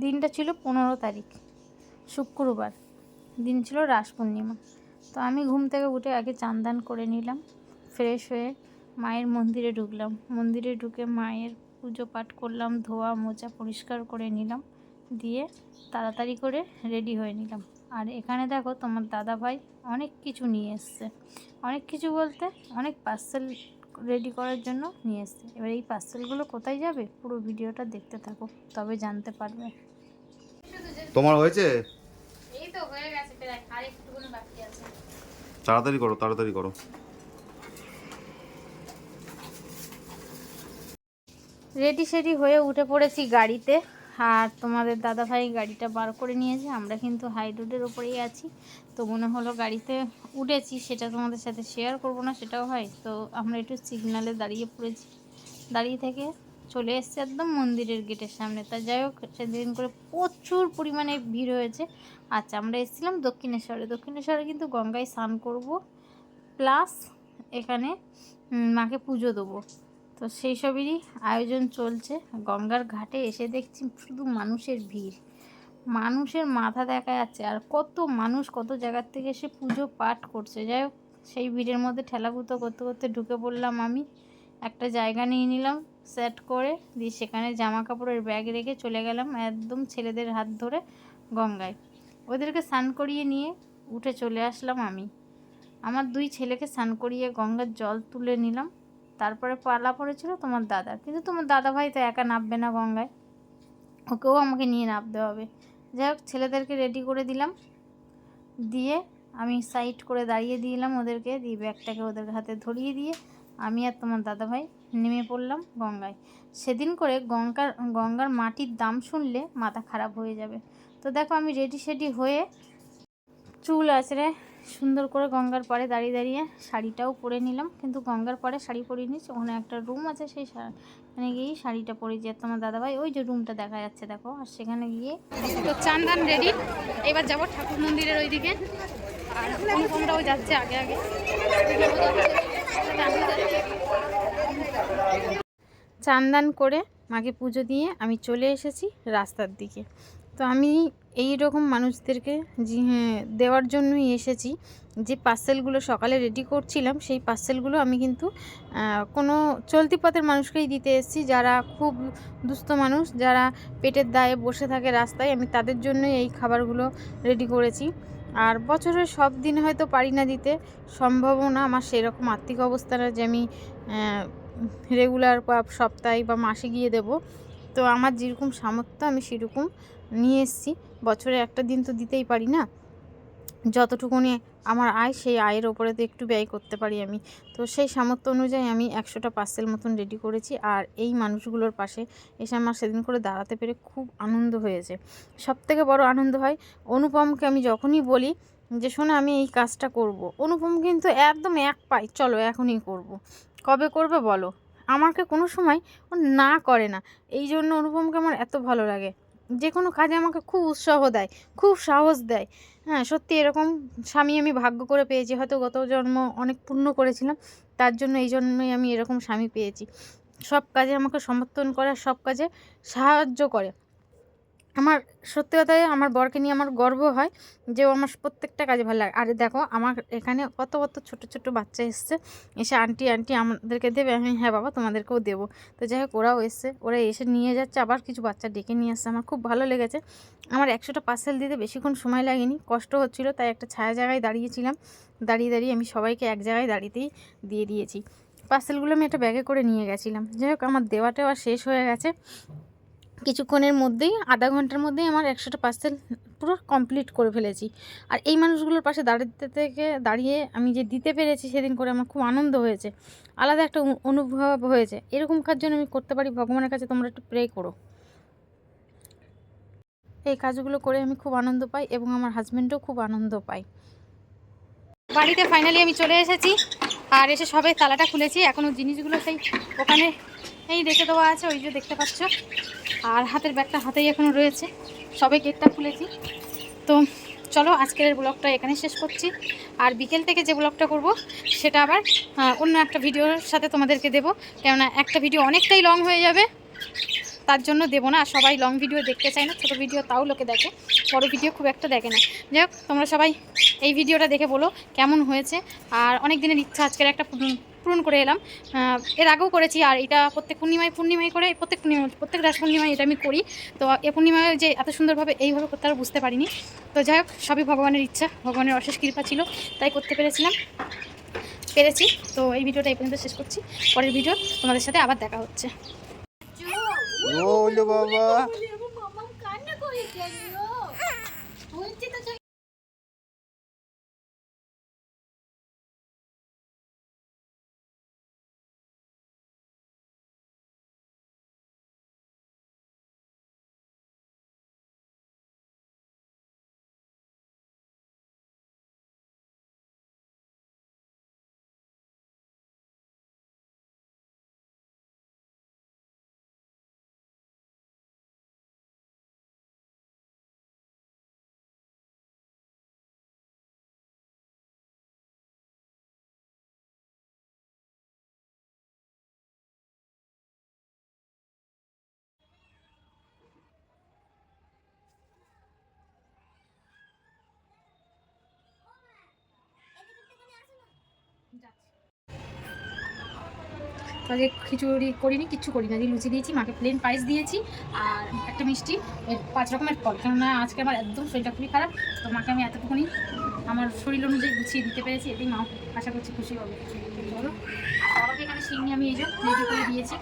দিনটা ছিল পনেরো তারিখ, শুক্রবার। দিন ছিল রাস পূর্ণিমা। তো আমি ঘুম থেকে উঠে আগে চান দান করে নিলাম, ফ্রেশ হয়ে মায়ের মন্দিরে ঢুকলাম। মন্দিরে ঢুকে মায়ের পুজো পাঠ করলাম, ধোয়া মোজা পরিষ্কার করে নিলাম, দিয়ে তাড়াতাড়ি করে রেডি হয়ে নিলাম। আর এখানে দেখো তোমার দাদা ভাই অনেক কিছু নিয়ে এসছে। অনেক কিছু বলতে অনেক পার্সেল রেডি করার জন্য নিয়ে এসছে। এবার এই পার্সেলগুলো কোথায় যাবে? পুরো ভিডিওটা দেখতে থাকো তবে জানতে পারবে। তোমার হয়েছে? এই তো হয়ে গেছে প্রায় আর একটুকুনি বাকি আছে। তাড়াতাড়ি করো তাড়াতাড়ি করো। রেডি সেডি হয়ে উঠে পড়েছি গাড়িতে। আর তোমাদের দাদা ভাই গাড়িটা বার করে নিয়েছে, আমরা কিন্তু হাই রোডের ওপরেই আছি। তো মনে হলো গাড়িতে উঠেছি, সেটা তোমাদের সাথে শেয়ার করব না, সেটাও হয়। তো আমরা একটু সিগনালে দাঁড়িয়ে পড়েছি। দাঁড়িয়ে থেকে চলে এসছে একদম মন্দিরের গেটের সামনে। তা যাই হোক, সেদিন করে প্রচুর পরিমাণে ভিড় হয়েছে। আচ্ছা আমরা এসেছিলাম দক্ষিণেশ্বরে। দক্ষিণেশ্বরে কিন্তু গঙ্গায় স্নান করব প্লাস এখানে মাকে পুজো দেবো। তো সেই সবেরই আয়োজন চলছে। গঙ্গার ঘাটে এসে দেখছি শুধু মানুষের ভিড়। মানুষের মাথা দেখা যাচ্ছে। আর কত মানুষ কত জায়গার থেকে এসে পুজো পাঠ করছে। যাই হোক, সেই ভিড়ের মধ্যে ঠেলাগুতো করতে করতে ঢুকে পড়লাম আমি। একটা জায়গা নিয়ে নিলাম সেট করে, দিয়ে সেখানে জামা কাপড়ের ব্যাগ রেখে চলে গেলাম একদম ছেলেদের হাত ধরে গঙ্গায়। ওদেরকে স্নান করিয়ে নিয়ে উঠে চলে আসলাম আমি। আমার দুই ছেলেকে স্নান করিয়ে গঙ্গার জল তুলে নিলাম। তারপরে পালা পড়েছিল তোমার দাদা কিন্তু তোমার দাদা ভাই তো একা নামবে না গঙ্গায়। ওকেও আমাকে নিয়ে নামতে হবে। যাই হোক, ছেলেদেরকে রেডি করে দিলাম। দিয়ে আমি সাইড করে দাঁড়িয়ে দিলাম ওদেরকে। দিয়ে ব্যাগটাকে ওদের হাতে ধরিয়ে দিয়ে আমি আর তোমার দাদা ভাই নেমে পড়লাম গঙ্গায়। সেদিন করে গঙ্গার গঙ্গার মাটির দাম শুনলে মাথা খারাপ হয়ে যাবে। তো দেখো আমি রেডি সেডি হয়ে চুল আছড়ে সুন্দর করে গঙ্গার পাড়ে দাঁড়িয়ে দাঁড়িয়ে শাড়িটাও পরে নিলাম। কিন্তু গঙ্গার পাড়ে শাড়ি পরিয়ে পরিনি ওখানে একটা রুম আছে, সেই ওখানে গিয়েই শাড়িটা পরে যে তোমার দাদাভাই, ওই যে রুমটা দেখা যাচ্ছে দেখো, আর সেখানে গিয়ে তো চান্দান রেডি এবার যাব ঠাকুর মন্দিরের ওইদিকে, আর অনুপমরাও যাচ্ছে আগে আগে। চান্দান করে মাকে পুজো দিয়ে আমি চলে এসেছি রাস্তার দিকে। তো আমি এই রকম মানুষদেরকে যে হ্যাঁ, দেওয়ার জন্যই এসেছি। যে পার্সেলগুলো সকালে রেডি করছিলাম সেই পার্সেলগুলো আমি কিন্তু কোনো চলতি পথের মানুষকেই দিতে এসেছি। যারা খুব দুস্থ মানুষ যারা পেটের দায়ে বসে থাকে রাস্তায় আমি তাদের জন্যই এই খাবারগুলো রেডি করেছি। আর বছরের সব দিন হয়তো পারি না দিতে সম্ভবও না। আমার সেরকম আর্থিক অবস্থা যে আমি রেগুলার বা সপ্তাহে বা মাসে গিয়ে দেব। তো আমার যেরকম সামর্থ্য আমি সেরকম নিয়ে এসেছি। বছরে একটা দিন তো দিতেই পারি না। যতটুকুনি আমার আয়, সেই আয়ের ওপরে তো একটু ব্যয় করতে পারি আমি। তো সেই সামর্থ্য অনুযায়ী আমি একশোটা পার্সেল মতন রেডি করেছি আর এই মানুষগুলোর পাশে এসে আমার সেদিন করে দাঁড়াতে পেরে খুব আনন্দ হয়েছে। সব থেকে বড় আনন্দ হয়, অনুপমকে আমি যখনই বলি যে, শোনো, আমি এই কাজটা করব। অনুপম কিন্তু একদম এক পাই চলো, এখনই করব। কবে করবে বলো? আমাকে কোনো সময় ও না করে না। এই জন্য অনুপমকে আমার এত ভালো লাগে। যে কোনো কাজে আমাকে খুব উৎসাহ দেয়, খুব সাহস দেয়। হ্যাঁ সত্যি এরকম স্বামী আমি ভাগ্য করে পেয়েছি। হয়তো গত জন্ম অনেক পূর্ণ করেছিলাম, তার জন্য এই জন্যই আমি এরকম স্বামী পেয়েছি। সব কাজে আমাকে সমর্থন করে, সব কাজে সাহায্য করে। আমার, সত্যি কথাই আমার বরকে নিয়ে আমার গর্ব হয় যে ও আমার প্রত্যেকটা কাজে ভালো লাগে। আর দেখো, আমার এখানে কত কত ছোট ছোট বাচ্চা এসছে। এসে আন্টি আন্টি আমাদেরকে দেবে। আমি হ্যাঁ বাবা, তোমাদেরকেও দেবো। তো যাই হোক, ওরাও এসছে। ওরা এসে নিয়ে যাচ্ছে। আবার কিছু বাচ্চা ডেকে নিয়ে আসছে আমার খুব ভালো লেগেছে। আমার একশোটা পার্সেল দিতে বেশিক্ষণ সময় লাগেনি। কষ্ট হচ্ছিল, তাই একটা ছায়া জায়গায় দাঁড়িয়েছিলাম। দাঁড়িয়ে দাঁড়িয়ে আমি সবাইকে এক জায়গায় দাঁড়িয়েতেই দিয়ে দিয়েছি। পার্সেলগুলো আমি একটা ব্যাগে করে নিয়ে গেছিলাম। যাই হোক, আমার দেওয়া টেওয়া শেষ হয়ে গেছে। কিছুক্ষণের মধ্যেই, আধা ঘণ্টার মধ্যেই আমার একশোটা পার্সেল পুরো কমপ্লিট করে ফেলেছি। আর এই মানুষগুলোর পাশে দাঁড়াতে থেকে দাঁড়িয়ে আমি যে দিতে পেরেছি সেদিন করে আমার খুব আনন্দ হয়েছে। আলাদা একটা অনুভব হয়েছে। এরকম কাজ যেন আমি করতে পারি, ভগবানের কাছে তোমরা একটু প্রে করো। এই কাজগুলো করে আমি খুব আনন্দ পাই এবং আমার হাজব্যান্ডও খুব আনন্দ পায়। বাড়িতে ফাইনালি আমি চলে এসেছি। আর এসে সবে তালাটা খুলেছি। এখনও জিনিসগুলো সেই ওখানে এই রেখে দেওয়া আছে, ওই যে দেখতে পাচ্ছ। আর হাতের ব্যাগটা হাতেই এখনও রয়েছে। সবে গেটটা খুলেছি। তো চলো, আজকের ব্লগটা এখানে শেষ করছি। আর বিকেল থেকে যে ব্লগটা করব, সেটা আবার অন্য একটা ভিডিওর সাথে তোমাদেরকে দেবো। কেননা একটা ভিডিও অনেকটাই লং হয়ে যাবে, তার জন্য দেবো না। সবাই লং ভিডিও দেখতে চায় না, ছোটো ভিডিও তাও লোকে দেখে, বড় ভিডিও খুব একটা দেখে না। যাই হোক, তোমরা সবাই এই ভিডিওটা দেখে বলো কেমন হয়েছে। আর অনেক দিনের ইচ্ছা, আজকের একটা পূরণ- করে এলাম। এর আগেও করেছি আর এটা প্রত্যেক পূর্ণিমায় পূর্ণিমায় করে প্রত্যেক পূর্ণিমা প্রত্যেক রাস পূর্ণিমায় এটা আমি করি। তো এ পূর্ণিমায় যে এত সুন্দরভাবে এইভাবে করতে আরও বুঝতে পারিনি। তো যাই হোক সবই ভগবানের ইচ্ছা ভগবানের অশেষ কৃপা ছিল তাই করতে পেরেছিলাম। পেরেছি। তো এই ভিডিওটা এই পর্যন্ত শেষ করছি। পরের ভিডিও তোমাদের সাথে আবার দেখা হচ্ছে। বাবা। তাহলে খিচুড়ি করিনি, কিচ্ছু করি না লুচি দিয়েছি, মাকে প্লেন পায়েস দিয়েছি আর একটা মিষ্টি। পাঁচ রকমের ফল। কেননা আজকে আমার একদম শরীরটা খুবই খারাপ, তো মাকে আমি এতটুকুনি আমার শরীর অনুযায়ী গুছিয়ে দিতে পেরেছি এটাই মা আশা করছি খুশি হবে। আর বাবাকে এখানে সিং আমি এই যে করে দিয়েছি।